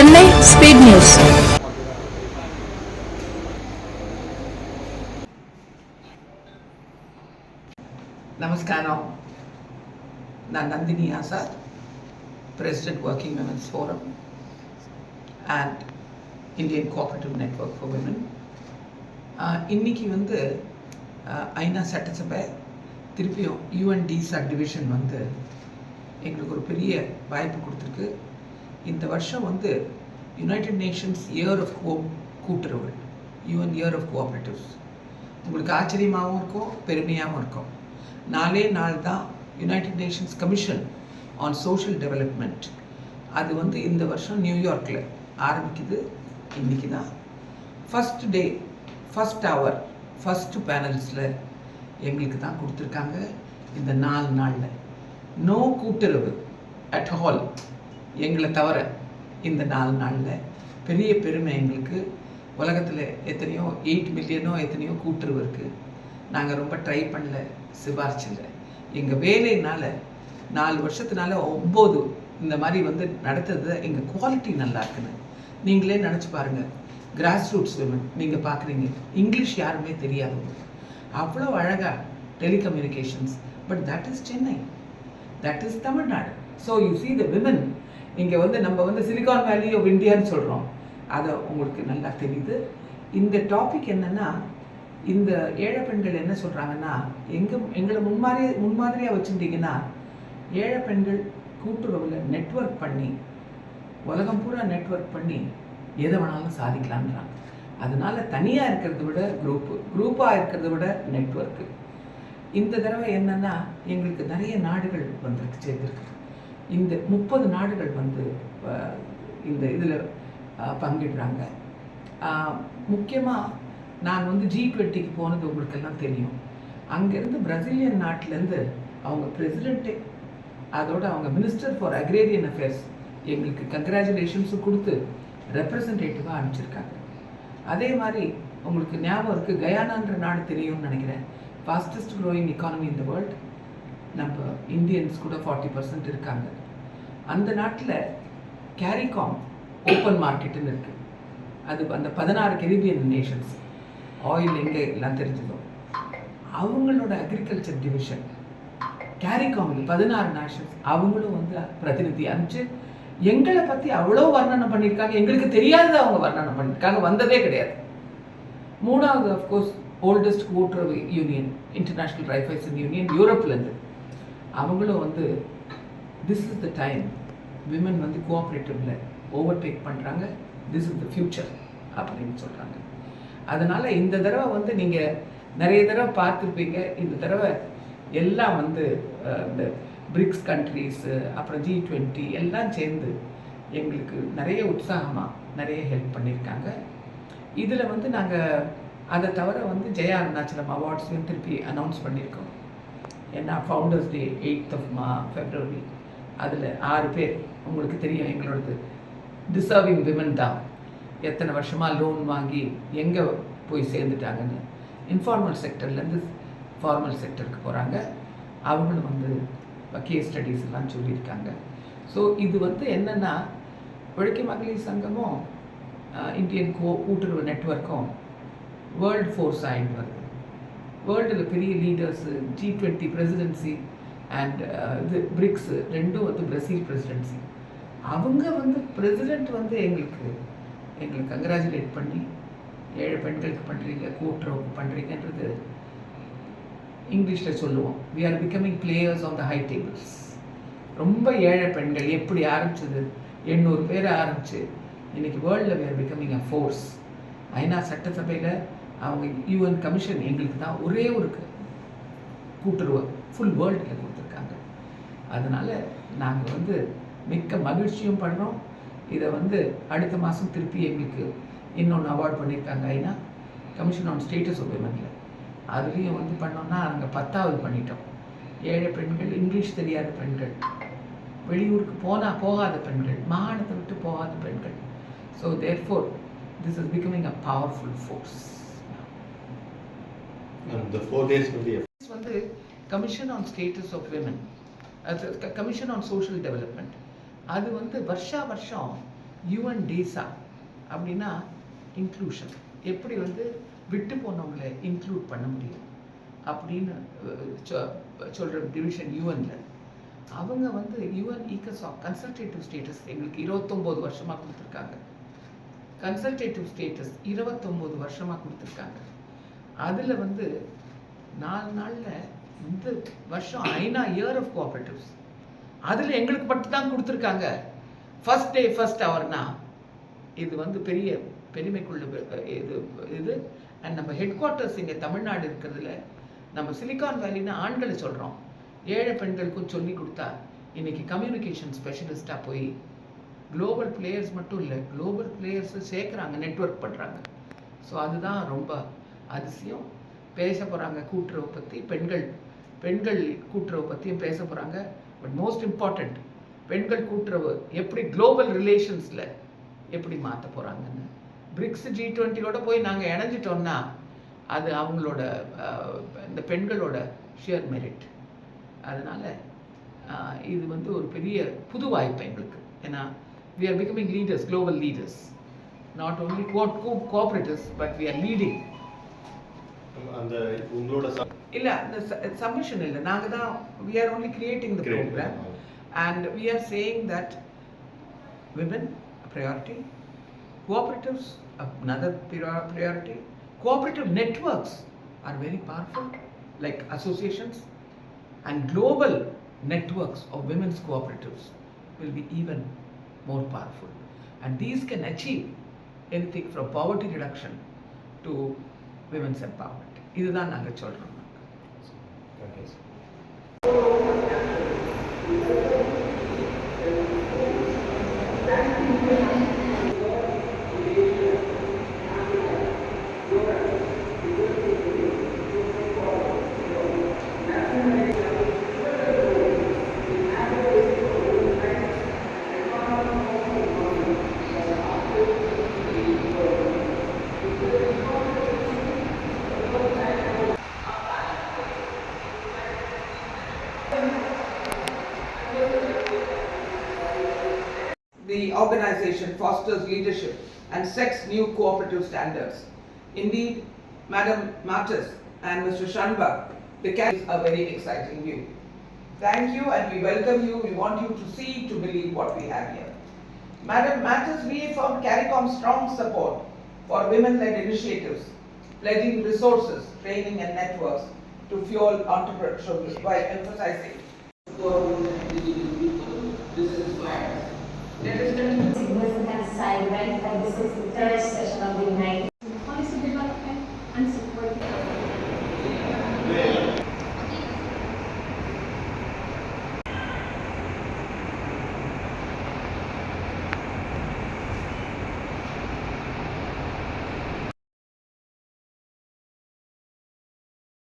Chennai speed news நமஸ்காரம். நான் Nandini Azad president working women's forum and Indian cooperative network for women இன்னைக்கு வந்து ஐநா சட்டசபை திருப்பியும் யூஎன்டி சப் டிவிஷன் வந்து எங்களுக்கு ஒரு பெரிய வாய்ப்பு கொடுத்துருக்கு. இந்த வருஷம் வந்து united nations year of co கூட்டுறவு யூஎன் இயர் ஆஃப் கோஆப்ரேட்டிவ்ஸ் உங்களுக்கு ஆச்சரியமாகவும் இருக்கும் பெருமையாகவும் இருக்கும். நாலே நாள் தான் united nations commission on social development அது வந்து இந்த வருஷம் நியூயார்க்கில் ஆரம்பிக்குது. இன்னைக்கு தான். First day first hour first பேனல்ஸில் எங்களுக்கு தான் கொடுத்துருக்காங்க. இந்த நாலு நாளில். நோ கூட்டுறவு அட் ஹால் எங்களை தவிர இந்த நாலு நாளில் பெரிய பெருமை எங்களுக்கு. உலகத்தில் எத்தனையோ எயிட் மில்லியனோ எத்தனையோ கூட்டுறவு இருக்குது நாங்கள் ரொம்ப ட்ரை பண்ணல சிபாரிச்சில்ல. எங்கள் வேலையினால் நாலு வருஷத்துனால ஒம்பது இந்த மாதிரி வந்து நடத்துறது எங்கள் குவாலிட்டி நல்லா இருக்குன்னு. நீங்களே நினச்சி பாருங்கள் கிராஸ் ரூட்ஸ் விமன் நீங்கள் பார்க்குறீங்க இங்கிலீஷ் யாருமே தெரியாதவங்க அவ்வளோ அழகாக telecommunications but that is Chennai that is Tamil Nadu so you see the women இங்கே வந்து நம்ம வந்து சிலிகான் வேலி ஆஃப் இந்தியான்னு சொல்கிறோம் அதை உங்களுக்கு நல்லா தெரியுது. இந்த டாபிக் என்னன்னா இந்த ஏழை பெண்கள் என்ன சொல்கிறாங்கன்னா எங்கே எங்களை முன்மாதிரி முன்மாதிரியாக வச்சுருந்தீங்கன்னா ஏழை பெண்கள் கூட்டுறவில் நெட்ஒர்க் பண்ணி உலகம் பூரா நெட்வொர்க் பண்ணி எதை வேணாலும் சாதிக்கலான்றாங்க அதனால தனியாக இருக்கிறத விட குரூப்பு குரூப்பாக இருக்கிறத விட நெட்வொர்க்கு இந்த தடவை என்னென்னா எங்களுக்கு நிறைய நாடுகள் வந்துருக்கு சேர்ந்துருக்கு. இந்த முப்பது நாடுகள் வந்து இந்த இதில் பங்கிடுறாங்க. முக்கியமாக நான் வந்து ஜி டுவெண்ட்டிக்கு போனது உங்களுக்கெல்லாம் தெரியும். அங்கேருந்து பிரசிலியன் நாட்டிலேருந்து அவங்க பிரசிடெண்ட்டே அதோட அவங்க மினிஸ்டர் ஃபார் அக்ரேரியன் அஃபேர்ஸ் எங்களுக்கு கங்க்ராச்சுலேஷன்ஸும் கொடுத்து ரெப்ரசன்டேட்டிவாக அனுப்பிச்சிருக்காங்க. அதே மாதிரி உங்களுக்கு ஞாபகம் இருக்குது கயானான்ற நாடு தெரியும்னு நினைக்கிறேன். Fastest growing economy in the world நம்ம இந்தியன்ஸ் கூட ஃபார்ட்டி பர்சன்ட் இருக்காங்க. அந்த நாட்டில் கேரிகாம் ஓப்பன் மார்க்கெட்டுன்னு இருக்குது அது அந்த பதினாறு கெரிபியன் நேஷன்ஸ் ஆயில் எங்கே எல்லாம் தெரிஞ்சதோ. அவங்களோட அக்ரிகல்ச்சர் டிவிஷன் கேரிகாம் பதினாறு நேஷன்ஸ் அவங்களும் வந்து பிரதிநிதி. அனுப்பிச்சு எங்களை பற்றி அவ்வளோ வர்ணனை பண்ணியிருக்காங்க. எங்களுக்கு தெரியாததை அவங்க வர்ணனை பண்ணியிருக்காங்க. வந்ததே கிடையாது. மூணாவது அஃப்கோர்ஸ் ஓல்டஸ்ட் கூட்டுறவு யூனியன் இன்டர்நேஷ்னல் ரைஃபைசன் யூனியன் யூரோப்லேருந்து அவங்களும் வந்து this is the time women வந்து கோஆப்ரேட்டிவ்ல ஓவர்டேக் பண்ணுறாங்க திஸ் இஸ் த ஃபியூச்சர் அப்படின்னு சொல்கிறாங்க அதனால் இந்த தடவை வந்து நீங்கள் நிறைய தடவை பார்த்துருப்பீங்க. இந்த தடவை எல்லாம் வந்து இந்த பிரிக்ஸ் கண்ட்ரீஸு அப்புறம் ஜி டுவெண்ட்டி எல்லாம் சேர்ந்து எங்களுக்கு நிறைய உற்சாகமாக நிறைய ஹெல்ப் பண்ணியிருக்காங்க. இதில் வந்து நாங்கள் அதை தவிர வந்து ஜெயா அருணாச்சலம் அவார்ட்ஸையும் திருப்பி அனௌன்ஸ் பண்ணியிருக்கோம். ஏன்னா ஃபவுண்டர்ஸ் டே எயித் ஆஃப் மா ஃபெப்ரவரி அதில் ஆறு பேர் உங்களுக்கு தெரியும் எங்களோடது. டிசர்விங் விமன் தான். எத்தனை வருஷமாக லோன் வாங்கி எங்கே போய் சேர்ந்துட்டாங்கன்னு. இன்ஃபார்மல் செக்டர்லேருந்து ஃபார்மல் செக்டருக்கு போகிறாங்க அவங்களும் வந்து கேஸ் ஸ்டடீஸ் எல்லாம் சொல்லியிருக்காங்க. ஸோ இது வந்து என்னென்னா உழைக்க மகளிர் சங்கமும் இந்தியன் கோ கூட்டுறவு நெட்வொர்க்கும் வேர்ல்டு ஃபோர்ஸ் ஆகிட்டு வருது. வேர்ல்டில் பெரிய leaders G twenty presidency and uh, இது பிரிக்ஸ் ரெண்டும் வந்து பிரசீல் பிரசிடென்சி அவங்க வந்து பிரசிடெண்ட் வந்து எங்களுக்கு எங்களுக்கு கங்க்ராச்சுலேட் பண்ணி ஏழை பெண்களுக்கு பண்ணுறீங்க கூட்டுறவுக்கு பண்ணுறீங்கன்றது இங்கிலீஷில் சொல்லுவோம். We are becoming players on the high tables ரொம்ப ஏழை பெண்கள் எப்படி ஆரம்பிச்சது? எண்ணூறு பேர் ஆரம்பிச்சு இன்னைக்கு வேர்ல்டில் we are becoming a force ஐநா சட்டசபையில் அவங்க யூஎன் கமிஷன் எங்களுக்கு தான் ஒரே ஒரு க- கூட்டுறவு ஃபுல் வேர்ல்டில் அதனால் நாங்கள் வந்து மிக்க மகிழ்ச்சியும் படுறோம். இதை வந்து அடுத்த மாதம் திருப்பி எங்களுக்கு இன்னொன்று அவார்ட் பண்ணியிருக்காங்க ஐநா. கமிஷன் ஆன் ஸ்டேட்டஸ் ஆஃப் விமனில் அதுலேயும் வந்து பண்ணோம்னா நாங்கள் பத்தாவது பண்ணிட்டோம். ஏழை பெண்கள் இங்கிலீஷ் தெரியாத பெண்கள் வெளியூருக்கு போனால் போகாத பெண்கள் மாகாணத்தை விட்டு போகாத பெண்கள். So therefore this is becoming a powerful force வந்து commission on status of women commission on social development அது வந்து வருஷா வருஷம் யூஎன் டேசா அப்படின்னா இன்க்ளூஷன் எப்படி வந்து விட்டு போனவங்களை இன்க்ளூட் பண்ண முடியும்? அப்படின்னு சொல்கிற சொ- டிவிஷன் யூஎனில் அவங்க வந்து UN ECOSOC of consultative status எங்களுக்கு இருபத்தொம்போது வருஷமாக கொடுத்துருக்காங்க. கன்சல்டேட்டிவ் ஸ்டேட்டஸ் இருபத்தொம்போது வருஷமாக கொடுத்துருக்காங்க. அதில் வந்து நாலு நாளில் இந்த வருஷம் ஐநா இயர் ஆஃப் கோஆபரேட்டிவ்ஸ் அதில் எங்களுக்கு மட்டும் தான் கொடுத்துருக்காங்க ஃபர்ஸ்ட் டே ஃபர்ஸ்ட் ஹவர்னா இது வந்து பெரிய பெருமைக்குள்ள இது இது அண்ட் நம்ம ஹெட் குவார்ட்டர்ஸ் இங்கே தமிழ்நாடு இருக்கிறதுல நம்ம சிலிகான் வேலின்னு ஆண்களை சொல்கிறோம் ஏழை பெண்களுக்கும் சொல்லி கொடுத்தா இன்னைக்கு கம்யூனிகேஷன் ஸ்பெஷலிஸ்ட்டாக போய் குளோபல் பிளேயர்ஸ் மட்டும் இல்லை குளோபல் பிளேயர்ஸை சேர்க்குறாங்க நெட்வொர்க் பண்ணுறாங்க ஸோ அதுதான் ரொம்ப அதிசயம். பேச போகிறாங்க கூட்டுறவு பற்றி பெண்கள் பெண்கள் கூட்டுறவு பற்றியும் பேச போகிறாங்க பட் மோஸ்ட் இம்பார்ட்டண்ட் பெண்கள் கூட்டுறவு எப்படி குளோபல் ரிலேஷன்ஸில் எப்படி மாற்ற போகிறாங்கன்னு பிரிக்ஸ் ஜி டுவெண்ட்டியோட போய் நாங்கள் இணைஞ்சிட்டோம்னா அது அவங்களோட இந்த பெண்களோட ஷியர் மெரிட் அதனால் இது வந்து ஒரு பெரிய புது வாய்ப்பு எங்களுக்கு. ஏன்னா we are becoming leaders global leaders not only cooperatives but we are leading அந்த உங்களோட ச- இல்ல அந்த சப்மிஷன் இல்ல நாங்க தான் we are only creating the Creating, program and we are saying that women a priority cooperatives another prior- priority cooperative networks are very powerful like associations and global networks of women's cooperatives will be even more powerful and these can achieve anything from poverty reduction to women's empowerment இதுதான் நாங்க சொல்றோம் Okay, sir. Organization fosters leadership and sets new cooperative standards. Indeed, Madam Mattis and Mr. Shanbag, the is a very exciting view. Thank you and we welcome you. We want you to see to believe what we have here. Madam Mattis reaffirmed CARICOM's strong support for women-led initiatives, pledging resources, training and networks to fuel entrepreneurship by emphasizing. This is Let us It was consigned by the third session of the United